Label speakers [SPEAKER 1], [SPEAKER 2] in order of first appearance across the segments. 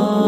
[SPEAKER 1] Oh.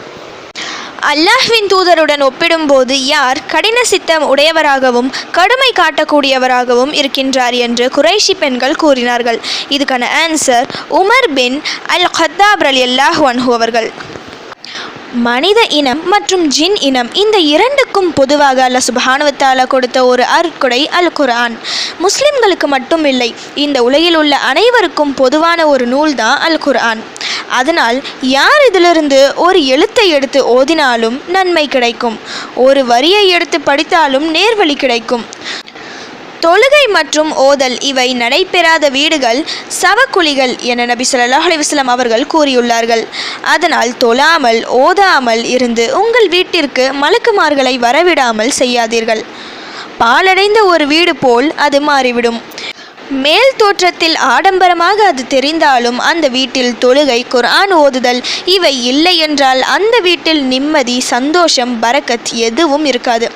[SPEAKER 1] அல்லாஹ்வின் தூதருடன் ஒப்பிடும்போது யார் கடின சித்தம் உடையவராகவும் கடுமை காட்டக்கூடியவராகவும் இருக்கின்றார் என்று குறைஷி பெண்கள் கூறினார்கள். இதுக்கான answer Umar bin al Khattab அலி அல்லாஹ் அன்ஹு அவர்கள். மனித இனம் மற்றும் ஜின் இனம் இந்த இரண்டுக்கும் பொதுவாக அல்ல சுபஹானுவத்தாலா கொடுத்த ஒரு அற்கொடை அல் குரான் முஸ்லிம்களுக்கு மட்டும் இல்லை இந்த உலகில் உள்ள அனைவருக்கும் பொதுவான ஒரு நூல் தான் அல் குர்ஆன் அதனால் யார் இதிலிருந்து ஒரு எழுத்தை எடுத்து ஓதினாலும் நன்மை கிடைக்கும். ஒரு வரியை எடுத்து படித்தாலும் நேர்வழி கிடைக்கும். தொழுகை மற்றும் ஓதல் இவை நடைபெறாத வீடுகள் சவக்குழிகள் என நபி சொல்லாஹ் அலிவஸ்லாம் அவர்கள் கூறியுள்ளார்கள். அதனால் தொழாமல் ஓதாமல் இருந்து உங்கள் வீட்டிற்கு மலக்குமார்களை வரவிடாமல் செய்யாதீர்கள். பாலடைந்த ஒரு வீடு போல் அது மாறிவிடும். மேல் தோற்றத்தில் ஆடம்பரமாக அது தெரிந்தாலும் அந்த வீட்டில் தொழுகை குர்ஆன் ஓதுதல் இவை இல்லை என்றால் அந்த வீட்டில் நிம்மதி சந்தோஷம் பரக்கத் எதுவும் இருக்காது.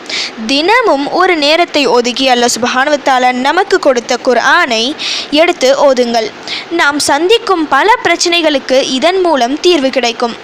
[SPEAKER 1] தினமும் ஒரு நேரத்தை ஒதுக்கி அல்லாஹ் சுபானுவத்தால நமக்கு கொடுத்த குர்ஆனை எடுத்து ஓதுங்கள். நாம் சந்திக்கும் பல பிரச்சனைகளுக்கு இதன் மூலம் தீர்வு கிடைக்கும்.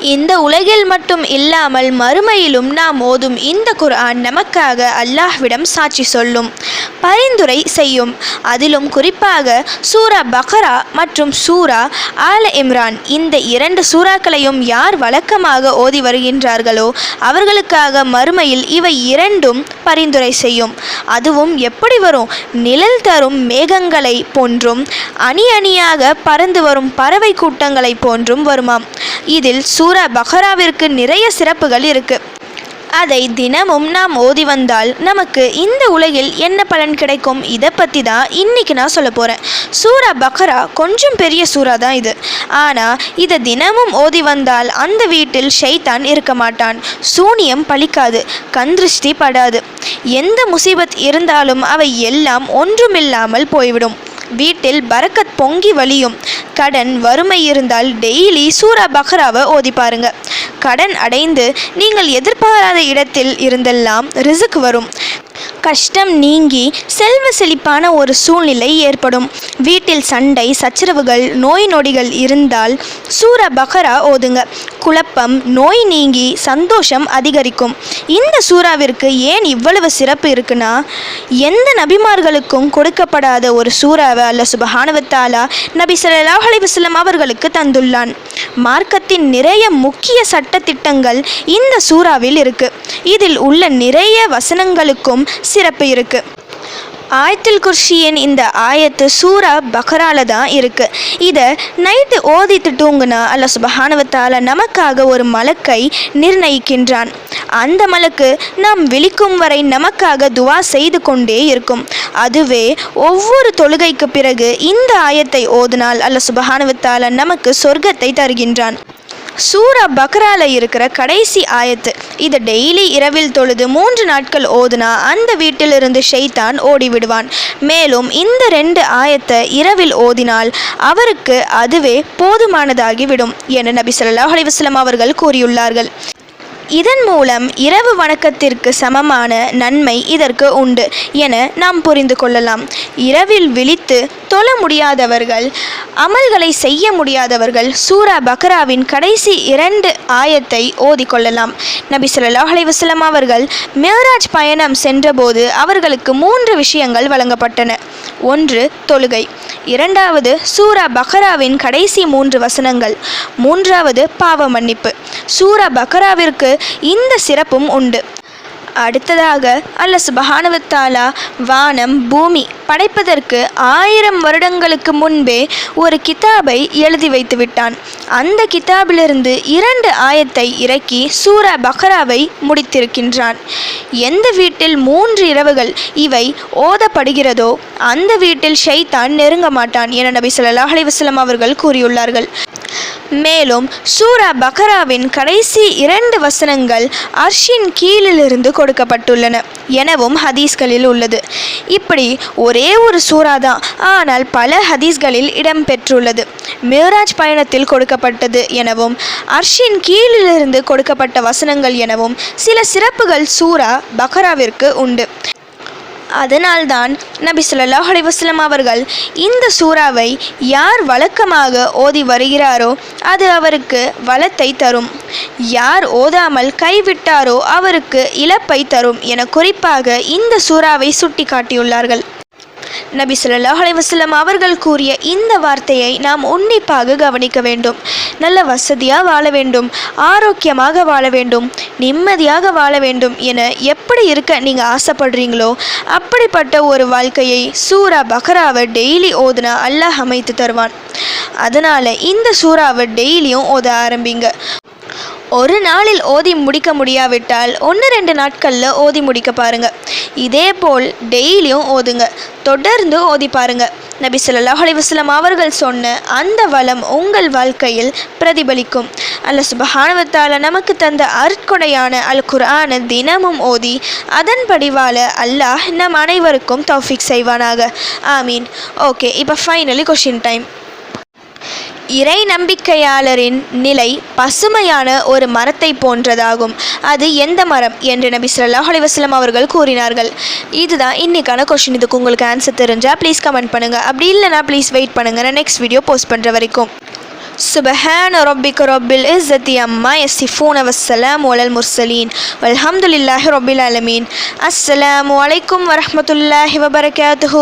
[SPEAKER 1] இந்த உலகில் மட்டும் இல்லாமல் மறுமையிலும் நாம் ஓதும் இந்த குர்ஆன் நமக்காக அல்லாஹ்விடம் சாட்சி சொல்லும். பரிந்துரை செய்யும். அதிலும் குறிப்பாக சூரா பக்ரா மற்றும் சூரா ஆல இம்ரான் இந்த இரண்டு சூறாக்களையும் யார் வழக்கமாக ஓதி வருகின்றார்களோ அவர்களுக்காக மறுமையில் இவை இரண்டும் பரிந்துரை செய்யும். அதுவும் எப்படி வரும்? நிழல் தரும் மேகங்களை போன்றும் அணி அணியாக பறந்து வரும் பறவை கூட்டங்களை போன்றும் வருமாம். இதில் சூரா பஹராவிற்கு நிறைய சிறப்புகள் இருக்கு. அதை தினமும் நாம் ஓதி வந்தால் நமக்கு இந்த உலகில் என்ன பலன் கிடைக்கும்? இதை பற்றி தான் இன்னைக்கு நான் சொல்ல போகிறேன் சூரா பக்ரா கொஞ்சம் பெரிய சூறா தான் இது. ஆனால் இதை தினமும் ஓதி வந்தால் அந்த வீட்டில் ஷைத்தான் இருக்க மாட்டான். சூனியம் பலிக்காது கந்திருஷ்டி படாது. எந்த முசீபத் இருந்தாலும் அவை எல்லாம் ஒன்றுமில்லாமல் போய்விடும். வீட்டில் பரக்கத் பொங்கி வழியும். கடன் வறுமை இருந்தால் டெய்லி சூரா பக்ராவை ஓதி பாருங்க. கடன் அடைந்து நீங்கள் எதிர்பாராத இடத்தில் இருந்தெல்லாம் ரிசுக் வரும். கஷ்டம் நீங்கி செல்வ செழிப்பான ஒரு சூழ்நிலை ஏற்படும். வீட்டில் சண்டை சச்சரவுகள் நோய் நொடிகள் இருந்தால் சூர பகரா ஓதுங்க. குழப்பம் நோய் நீங்கி சந்தோஷம் அதிகரிக்கும். இந்த சூறாவிற்கு ஏன் இவ்வளவு சிறப்பு இருக்குன்னா எந்த நபிமார்களுக்கும் கொடுக்கப்படாத ஒரு சூறாவை அல்ல சுபஹானுவத்தாலா நபி ஸல்லல்லாஹு அலைஹி அவர்களுக்கு தந்துள்ளான். மார்க்கத்தின் நிறைய முக்கிய சட்ட திட்டங்கள் இந்த சூறாவில் இருக்கு. இதில் உள்ள நிறைய வசனங்களுக்கும் சிறப்பு இருக்கு. ஆயத்தில் குர்ஷியின் இந்த ஆயத்து சூரா பக்ரால தான் இருக்குது இதை நைட்டு ஓதித்து தூங்குனா அல்ல சுபஹானவத்தால நமக்காக ஒரு மலக்கை நிர்ணயிக்கின்றான். அந்த மலக்கு நாம் விழிக்கும் வரை நமக்காக துவா செய்து கொண்டே இருக்கும். அதுவே ஒவ்வொரு தொழுகைக்கு பிறகு இந்த ஆயத்தை ஓதினால் அல்ல சுபஹானவத்தால நமக்கு சொர்க்கத்தை தருகின்றான். சூரா பக்ரால இருக்கிற கடைசி ஆயத்து. இதை டெய்லி இரவில் தொழுது மூன்று நாட்கள் ஓதுனா அந்த வீட்டிலிருந்து ஷெய்தான் ஓடிவிடுவான். மேலும் இந்த ரெண்டு ஆயத்தை இரவில் ஓதினால் அவருக்கு அதுவே போதுமானதாகிவிடும் என நபி சொல்லாஹ் அலைஹி அவர்கள் கூறியுள்ளார்கள். இதன் மூலம் இரவு வணக்கத்திற்கு சமமான நன்மை இதற்கு உண்டு என நாம் புரிந்து கொள்ளலாம். இரவில் விழித்து தொழ முடியாதவர்கள் அமல்களை செய்ய முடியாதவர்கள் சூரா பக்ராவின் கடைசி இரண்டு ஆயத்தை ஓதிக்கொள்ளலாம் நபி ஸல்லல்லாஹு அலைஹி அவர்கள் மேராஜ் பயணம் சென்றபோது அவர்களுக்கு மூன்று விஷயங்கள் வழங்கப்பட்டன. ஒன்று தொழுகை. இரண்டாவது சூரா பக்ராவின் கடைசி மூன்று வசனங்கள். மூன்றாவது பாவ மன்னிப்பு. சூரா பக்ராவிற்கு இந்த சிறப்பும் உண்டு. அடுத்ததாக அல்ல சுபஹானவத்தாலா வானம் பூமி படைப்பதற்கு ஆயிரம் வருடங்களுக்கு முன்பே ஒரு கிதாபை எழுதி வைத்து விட்டான் அந்த கிதாபிலிருந்து இரண்டு ஆயத்தை இறக்கி சூரா பக்ராவை முடித்திருக்கின்றான். எந்த வீட்டில் மூன்று இரவுகள் இவை ஓதப்படுகிறதோ அந்த வீட்டில் ஷைத்தான் நெருங்க மாட்டான் என நபி சொல்லாஹ் அலி வஸ்லம் அவர்கள் கூறியுள்ளார்கள். மேலும் சூரா பக்ராவின் கடைசி இரண்டு வசனங்கள் அர்ஷின் கீழிலிருந்து கொடுக்கப்பட்டுள்ளன எனவும் ஹதீஸ்களில் உள்ளது. இப்படி ஒரே ஒரு சூரா தான் ஆனால் பல ஹதீஸ்களில் இடம்பெற்றுள்ளது மிராஜ் பயணத்தில் கொடுக்கப்பட்டது எனவும் அர்ஷின் கீழிலிருந்து கொடுக்கப்பட்ட வசனங்கள் எனவும் சில சிறப்புகள் சூரா பக்ராவிற்கு உண்டு. அதனால்தான் நபி சொல்லாஹ் அலைஹி அவர்கள் இந்த சூறாவை யார் வழக்கமாக ஓதி வருகிறாரோ அது அவருக்கு வளத்தை தரும். யார் ஓதாமல் கைவிட்டாரோ அவருக்கு இழப்பை தரும் என குறிப்பாக இந்த சூறாவை சுட்டிக்காட்டியுள்ளார்கள். நபி சொல்லாஹ் அலைஹி அவர்கள் கூறிய இந்த வார்த்தையை நாம் உன்னிப்பாக கவனிக்க வேண்டும். நல்ல வசதியாக வாழ வேண்டும். ஆரோக்கியமாக வாழ வேண்டும். நிம்மதியாக வாழ வேண்டும் என எப்படி இருக்க நீங்கள் ஆசைப்படுறீங்களோ அப்படிப்பட்ட ஒரு வாழ்க்கையை சூரா பக்ராவை டெய்லி ஓதுனா அல்லாஹ் அமைத்து தருவான். அதனால் இந்த சூறாவை டெய்லியும் ஓத ஆரம்பிங்க. ஒரு நாளில் ஓதி முடிக்க முடியாவிட்டால் ஒன்று ரெண்டு நாட்களில் ஓதி முடிக்க பாருங்கள் இதே போல் டெய்லியும் ஓதுங்க. தொடர்ந்து ஓதி பாருங்கள் நபி ஸல்லல்லாஹு அலைஹி அவர்கள் சொன்ன அந்த வளம் உங்கள் வாழ்க்கையில் பிரதிபலிக்கும். அல்ல சுபஹானவத்தால நமக்கு தந்த அருட்கொடையான அல் குர்ஆனை தினமும் ஓதி அதன்படி வாழ அல்லாஹ் நம் அனைவருக்கும் தௌஃபிக் செய்வானாக. ஆமீன். ஓகே இப்போ ஃபைனலி கொஷின் டைம் இறை நம்பிக்கையாளரின் நிலை பசுமையான ஒரு மரத்தை போன்றதாகும் அது எந்த மரம் என்று நபி ஸல்லல்லாஹு அலைஹி வஸல்லம் அவர்கள் கூறினார்கள் இதுதான் இன்னைக்கான கொஷின் இதுக்கு உங்களுக்கு ஆன்சர் தெரிஞ்சால் ப்ளீஸ் கமெண்ட் பண்ணுங்கள் அப்படி இல்லைனா ப்ளீஸ் வெயிட் பண்ணுங்கள் நான் நெக்ஸ்ட் வீடியோ போஸ்ட் பண்ணுற வரைக்கும் سبحان ربك رب العزة عما يصفون والسلام على المرسلين والحمد لله رب العالمين السلام عليكم ورحمة الله وبركاته